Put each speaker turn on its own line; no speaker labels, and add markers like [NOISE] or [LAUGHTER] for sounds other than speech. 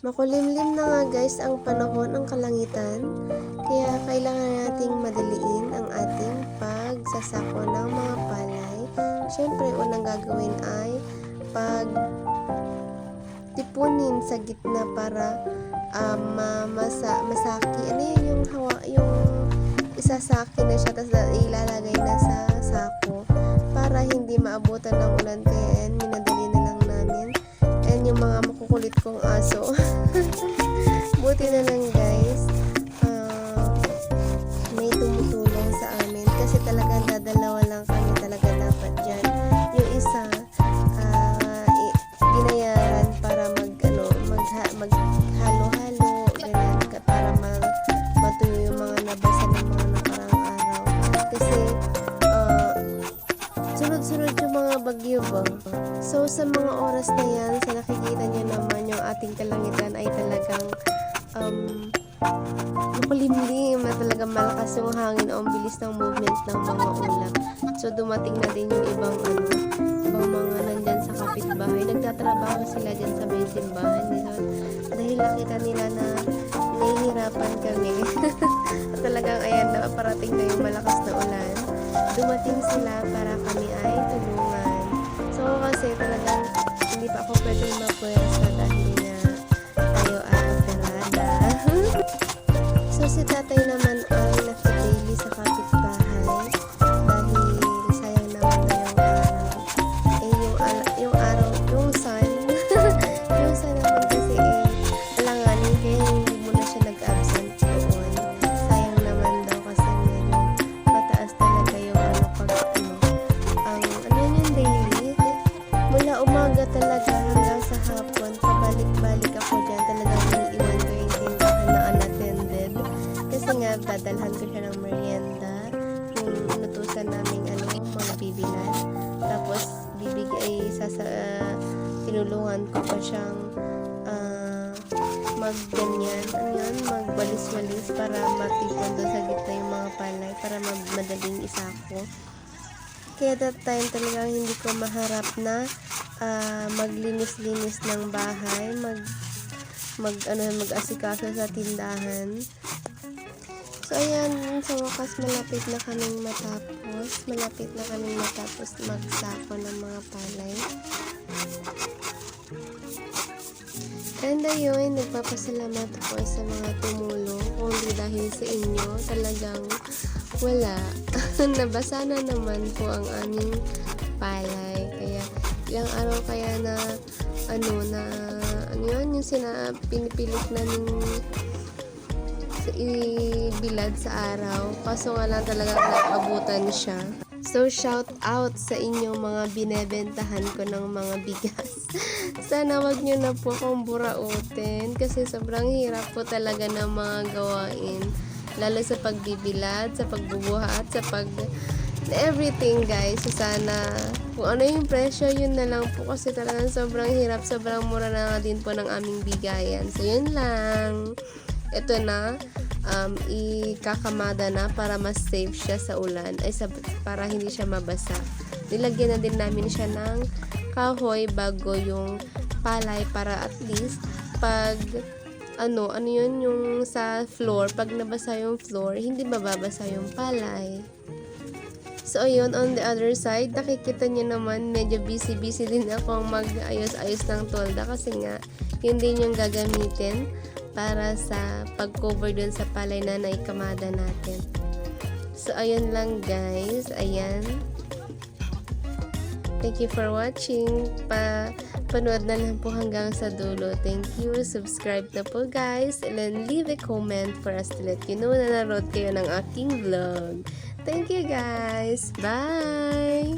Makulimlim na nga guys ang panahon ng kalangitan, kaya kailangan nating madaliin ang ating pagsasako ng mga palay. Siyempre, unang gagawin ay pag tipunin sa gitna para um, ma- masa, masaki. Ano yun yung hawa, yung isasaki na siya tapos ilalagay na sa sako para hindi maabutan ng ulan kaya makukulit kong aso. [LAUGHS] Buti na lang guys. ah, may tumutulong sa amin kasi talagang dadalawa lang kami talaga dapat dyan. Yung isa, i- binayaran para mag, ano, mag, maghalo-halo, ganyan, para mag, matuyo yung mga nabasa ng mga nakarang araw. Kasi, ah, sunod-sunod yung mga bagyo ba? So, sa mga oras na yan, sa ating kalangitan ay talagang um, makulimlim na talagang malakas yung hangin o ang bilis ng movement ng mga ulap. So, dumating na din yung ibang ano, ibang mga nandyan sa kapitbahay. Nagtatrabaho sila dyan sa may simbahan nila. Dahil nakita nila na nahihirapan kami. At [LAUGHS] talagang ayan na parating na yung malakas na ulan. Dumating sila para kami ay tulungan. So kasi talagang hindi pa ako pwede mapwersa si tatay naman ay nakadaily sa kapitbahay dadalhan ko siya ng merienda. Yung inutusan namin ano, mga bibilan. Tapos, bibigay, sasa, uh, tinulungan ko pa siyang ah, magganyan, ano yun, magwalis-walis para matipon doon sa gitna yung mga palay para madaling isako. Kaya that time talagang hindi ko maharap na ah, maglinis-linis ng bahay, mag mag ano mag-asikaso sa tindahan. So ayan, sa wakas malapit na kaming matapos. Malapit na kaming matapos magsako ng mga palay. And ayun, nagpapasalamat ako sa mga tumulong. Kung di dahil sa inyo, talagang wala. [LAUGHS] Nabasa na naman po ang aming palay. Kaya, ilang araw kaya na, ano, na, ano yun, yung sina, pinipilit namin ibilad sa araw. Kaso nga lang talaga naabutan siya. So, shout out sa inyong mga binebentahan ko ng mga bigas. [LAUGHS] Sana wag nyo na po akong burautin kasi sobrang hirap po talaga ng mga gawain. Lalo sa pagbibilad, sa pagbubuhat, sa pag everything guys. So, sana kung ano yung presyo, yun na lang po kasi talagang sobrang hirap, sobrang mura na din po ng aming bigayan. So, yun lang. Ito na, um, ikakamada na para mas safe siya sa ulan, ay sa, para hindi siya mabasa. Nilagyan na din namin siya ng kahoy bago yung palay para at least pag ano, ano yun yung sa floor, pag nabasa yung floor, hindi mababasa yung palay. So, ayun, on the other side, nakikita niyo naman, medyo busy-busy din akong mag-ayos-ayos ng tolda kasi nga, yun din yung gagamitin para sa pag-cover dun sa palay na naikamada natin. So, ayun lang guys. Ayan. Thank you for watching. Pa panood na lang po hanggang sa dulo. Thank you. Subscribe na po guys. And then leave a comment for us to let you know na narood kayo ng aking vlog. Thank you guys. Bye!